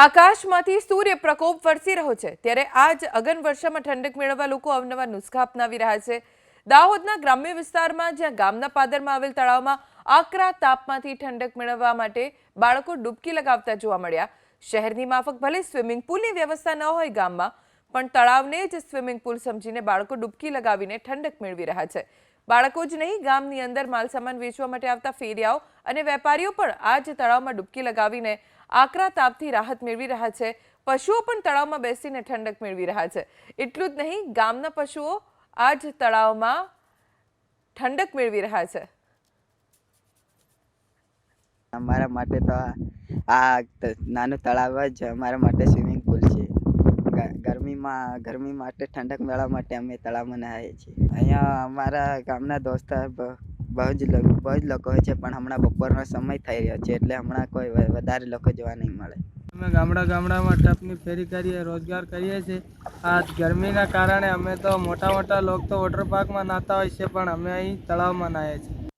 આકાશમાંથી સૂર્ય પ્રકોપ વરસી રહ્યો છે. ત્યારે આજ અગન વર્ષામાં ઠંડક મેળવવા લોકો અવનવા નુસ્ખા અપનાવી રહ્યા છે. દાહોદના ગ્રામ્ય વિસ્તારમાં, જ્યાં ગામના પાદરમાં આવેલ તળાવમાં આકરા તાપમાંથી ઠંડક મેળવવા માટે બાળકો ડૂબકી લગાવતા જોવા મળ્યા. શહેરની માફક ભલે સ્વિમિંગ પુલની વ્યવસ્થા ન હોય ગામમાં, પણ તળાવને જ સ્વિમિંગ પુલ સમજીને બાળકો ડૂબકી લગાવીને ઠંડક મેળવી રહ્યા છે. બાળકો જ નહીં, ગામની અંદર માલસામાન વેચવા માટે આવતા ફેરિયાઓ અને વેપારીઓ પણ આ જ તળાવમાં ડૂબકી લગાવીને આકરા તાપથી રાહત મેળવી રહ્યા છે. પશુઓ પણ તળાવમાં બેસીને ઠંડક મેળવી રહ્યા છે. એટલું જ નહીં, ગામના પશુઓ આ જ તળાવમાં ઠંડક મેળવી રહ્યા છે. અમારા માટે તો આ- નાનું તળાવ જ અમારા માટે સ્વિમિંગ ગરમીમાં, ગરમી માટે, ઠંડક મેળવવા માટે અમે તળાવમાં નહાઈએ છીએ. અહીંયા અમારા ગામના દોસ્તાર બહુ જ બહુ જ લોકો હોય છે, પણ હમણાં બપોરનો સમય થઈ રહ્યો છે, એટલે હમણાં કોઈ વધારે લોકો જોવા નહીં મળે. અમે ગામડા ગામડામાં ટપની ફેરી કરીએ, રોજગાર કરીએ છીએ. આ ગરમીના કારણે અમે તો મોટા મોટા લોકો તો વોટર પાર્કમાં હોય છે, પણ અમે અહીં તળાવમાં નાહીએ છીએ.